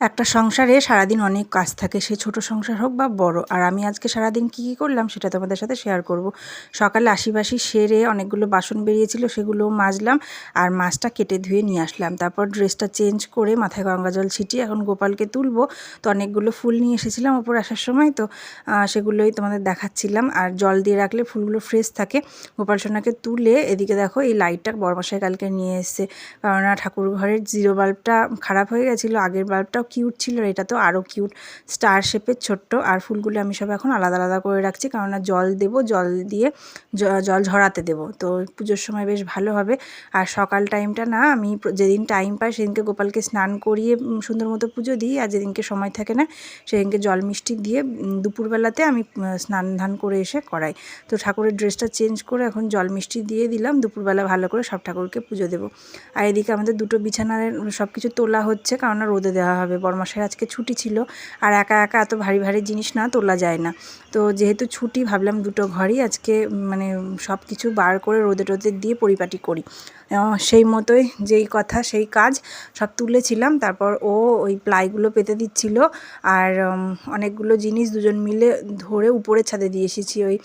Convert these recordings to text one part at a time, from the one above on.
একটা সংসারে সারাদিন অনেক কাজ থাকে, সে ছোট সংসার হোক বা বড়। আর আমি আজকে সারাদিন কী কী করলাম সেটা তোমাদের সাথে শেয়ার করব। সকালে আশিবাসি সেরে অনেকগুলো বাসন বেরিয়েছিল, সেগুলো মাজলাম আর মাছটা কেটে ধুয়ে নিয়ে আসলাম। তারপর ড্রেসটা চেঞ্জ করে মাথায় গঙ্গা জল ছিটিয়ে এখন গোপালকে তুলবো। তো অনেকগুলো ফুল নিয়ে এসেছিলাম ওপর আসার সময়, তো সেগুলোই তোমাদের দেখাচ্ছিলাম। আর জল দিয়ে রাখলে ফুলগুলো ফ্রেশ থাকে। গোপাল সোনাকে তুলে এদিকে দেখো, এই লাইটটা বড়মশাই কালকে নিয়ে এসছে। কেননা ঠাকুর ঘরের জিরো বাল্বটা খারাপ হয়ে গেছিল, আগের বাল্বটাও কিউট ছিল এটা তো আরও কিউট স্টার শেপের ছোট্ট। আর ফুলগুলো আমি সব এখন আলাদা আলাদা করে রাখছি কেননা জল দেব, জল দিয়ে জল ঝরাতে দেব। তো পুজোর সময় বেশ ভালো হবে। আর সকাল টাইমটা না আমি যেদিন টাইম পাই সেদিনকে গোপালকে স্নান করিয়ে সুন্দর মতো পুজো দিই। আর যেদিনকে সময় থাকে না সেদিনকে জল মিষ্টি দিয়ে দুপুরবেলাতে আমি স্নান ধান করে এসে করাই। তো ঠাকুরের ড্রেসটা চেঞ্জ করে এখন জল মিষ্টি দিয়ে দিলাম, দুপুরবেলা ভালো করে সব ঠাকুরকে পুজো দেবো। আর এদিকে আমাদের দুটো বিছানার সব কিছু তোলা হচ্ছে, কারণ রোদে দেওয়া হবে হবে। বরমাসের আজকে ছুটি ছিল। আর একা একা এত ভারী ভারী জিনিস না তোলা যায় না। তো যেহেতু ছুটি, ভাবলাম দুটো ঘরই আজকে মানে সব কিছু বার করে রোদে টোদে দিয়ে পরিপাটি করি। সেই মতোই যেই কথা, সেই কাজ সব তুলেছিলাম। তারপর ও ওই প্লাইগুলো পেতে দিচ্ছিল। আর অনেকগুলো জিনিস দুজন মিলে ধরে উপরে ছাদে দিয়ে এসেছি। ওই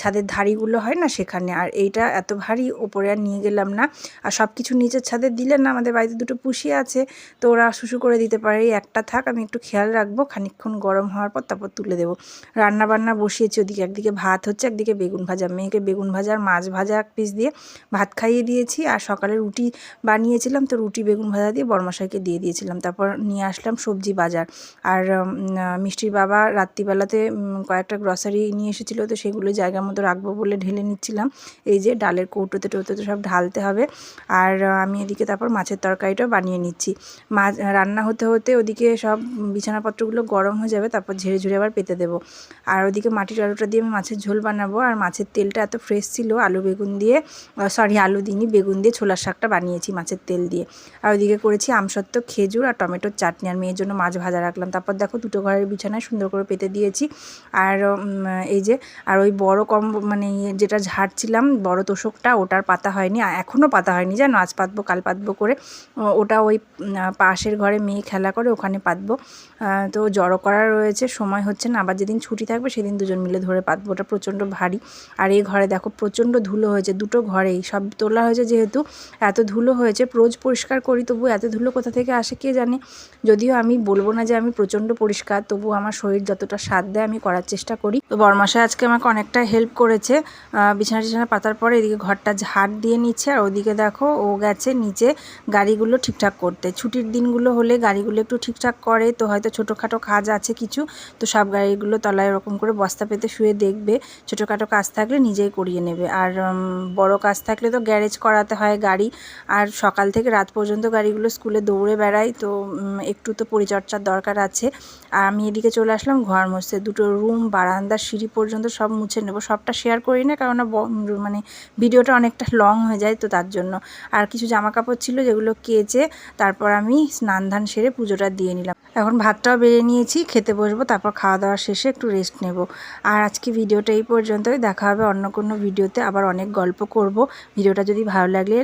ছাদের ধাড়িগুলো হয় না সেখানে। আর এইটা এত ভারী, ওপরে আর নিয়ে গেলাম না। আর সব কিছু নিচের ছাদে দিলেন না, আমাদের বাড়িতে দুটো পুষি আছে। তো ওরা শুশু করে দিতে পারে। একটা থাক, আমি একটু খেয়াল রাখব, খানিকক্ষণ গরম হওয়ার পর তারপর তুলে দেবো। রান্না বান্না বসিয়েছি ওদিকে, একদিকে ভাত হচ্ছে, একদিকে বেগুন ভাজা। মেয়েকে বেগুন ভাজা আর মাছ ভাজা এক পিস দিয়ে ভাত খাইয়ে দিয়েছি আর সকালে রুটি বানিয়েছিলাম, তো রুটি, বেগুন ভাজা দিয়ে বরমশাইকে দিয়ে দিয়েছিলাম। তারপর নিয়ে আসলাম সবজি বাজার। আর মিষ্টির বাবা রাত্রিবেলাতে কয়েকটা গ্রসারি নিয়ে এসেছিল, তো সেগুলো জায়গা মতো রাখব বলে ঢেলে নিচ্ছিলাম। এই যে ডালের কৌটোতে টৌটোতে সব ঢালতে হবে। আর আমি এদিকে তারপর মাছের তরকারিটাও বানিয়ে নিচ্ছি। মাছ, রান্না হতে হতে ওদিকে সব বিছানাপত্রগুলো গরম হয়ে যাবে, তারপর ঝেড়ে ঝুড়ে আবার পেতে দেবো। আর ওদিকে মাটির আলুটা দিয়ে আমি মাছের ঝোল বানাবো, আর মাছের তেলটা এত ফ্রেশ ছিল, আলু বেগুন দিয়ে সরি আলু দিইনি, বেগুন দিয়ে ছোলার শাকটা বানিয়েছি মাছের তেল দিয়ে। আর ওদিকে করেছি আমসত্ত্ব, খেজুর আর টমেটোর চাটনি, আর মেয়ের জন্য মাছ ভাজা রাখলাম। তারপর দেখো দুটো ঘরের বিছানায় সুন্দর করে পেতে দিয়েছি। আর এই যে, আর ওই বড় কম মানে ইয়ে যেটা ঝাড়ছিলাম, বড় তোষকটা, ওটার পাতা হয়নি এখনও পাতা হয়নি, জানো? আজ পাতবো, কাল পাতবো করে ওটা ওই পাশের ঘরে মেয়ে খেলা করে ওখানে পাতবো। তো জড়ো করা রয়েছে, সময় হচ্ছে না। আবার যেদিন ছুটি থাকবে সেদিন দুজন মিলে ধরে পাতবো। ওটা প্রচণ্ড ভারী। আর এই ঘরে দেখো প্রচণ্ড ধুলো হয়েছে, দুটো ঘরেই। সব তোলা হয়েছে যেহেতু, এত ধুলো হয়েছে, রোজ পরিষ্কার করি, তবু এত ধুলো কোথা থেকে আসে কে জানে? যদিও আমি বলব না যে আমি প্রচণ্ড পরিষ্কার, তবু আমার শরীর যতটা সাথ দেয় আমি করার চেষ্টা করি। তো বরমাসায় আজকে আমাকে অনেকটা হেল্প করেছে। বিছানা টিছানা পাতার পরে এদিকে ঘরটা ঝাড় দিয়ে নিচ্ছে। আর ওদিকে দেখো ও গেছে নিচে গাড়িগুলো ঠিকঠাক করতে। ছুটির দিনগুলো হলে গাড়িগুলো একটু ঠিকঠাক করে, তো হয়তো ছোটোখাটো কাজ আছে কিছু, তো সব গাড়িগুলো তলায় এরকম করে বস্তা পেতে শুয়ে দেখবে, ছোটোখাটো কাজ থাকলে নিজেই করিয়ে নেবে। আর বড় কাজ থাকলে তো গ্যারেজ করাতে হয় গাড়ি, আর সকাল থেকে রাত পর্যন্ত গাড়িগুলো স্কুলে দৌড়ে বেড়ায় তো একটু তো পরিচর্যার দরকার আছে। আর আমি এদিকে চলে আসলাম ঘর মুছতে, দুটো রুম, বারান্দা, সিঁড়ি পর্যন্ত সব মুছে নেব। সবটা শেয়ার করি না কারণ মানে ভিডিওটা অনেকটা লং হয়ে যায়, তো তার জন্য। আর কিছু জামা কাপড় ছিল যেগুলো কেচে, তারপর আমি স্নান ধান সেরে পুজোটা দিয়ে নিলাম। এখন ভাতটাও বেড়ে নিয়েছি, খেতে বসবো, তারপর খাওয়া দাওয়া শেষে একটু রেস্ট নেব। আর আজকে ভিডিওটা এই পর্যন্তই, দেখা হবে অন্য কোনো ভিডিওতে আবার অনেক গল্প করব। ভিডিওটা যদি ভালো লাগলে